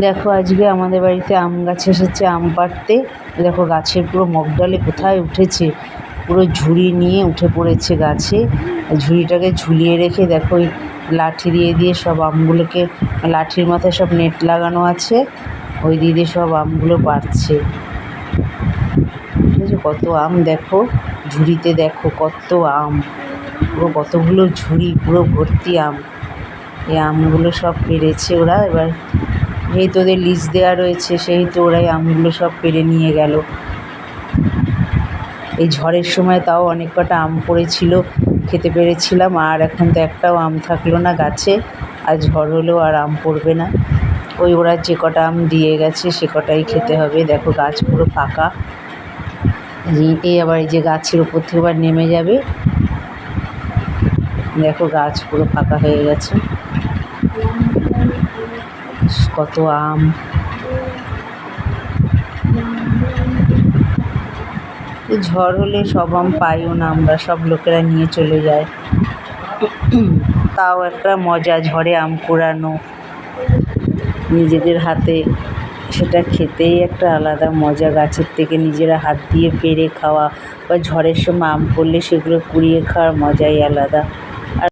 দেখো আজকে আমাদের বাড়িতে আম গাছ এসেছে, আম পাড়তে দেখো গাছের পুরো মগডালে কোথায় উঠেছে? পুরো ঝুড়ি নিয়ে উঠে পড়েছে গাছে। ঝুড়িটাকে ঝুলিয়ে রেখে দেখো ওই লাঠি দিয়ে দিয়ে সব আমগুলোকে, লাঠির মাথায় সব নেট লাগানো আছে। ওই দিয়ে সব আমগুলো পাড়ছে ঠিক আছে কত আম দেখো, ঝুড়িতে দেখো কত আম। পুরো কতগুলো ঝুড়ি, পুরো ভর্তি আম। এই আমগুলো সব পেড়েছে ওরা। এবার যেহেতু ওদের লিজ দেওয়া রয়েছে সেহেতু ওরাই আমগুলো সব পেরে নিয়ে গেল। এই ঝড়ের সময় তাও অনেক কটা আম পড়েছিল, খেতে পেরেছিলাম, আর এখন তো একটাও আম থাকল না গাছে, আর ঝড় হলেও আর আম পড়বে না। ওই ওরা যে কটা আম দিয়ে গেছে, সে কটাই খেতে হবে। দেখো গাছ পুরো ফাঁকা। এই আবার এই যে গাছের উপর থেকে আবার নেমে যাবে। দেখো গাছ পুরো ফাঁকা হয়ে গেছে। কত আম। ঝড় হলে সব আম পাইও না আমরা, সব লোকেরা নিয়ে চলে যায়। তাও একটা মজা, ঝড়ে আম কুড়ানো নিজেদের হাতে সেটা খেতেই একটা আলাদা মজা, গাছের থেকে নিজেরা হাত দিয়ে পেরে খাওয়া। বা ঝড়ের সময় আম পড়লে সেগুলো কুড়িয়ে খাওয়ার মজাই আলাদা।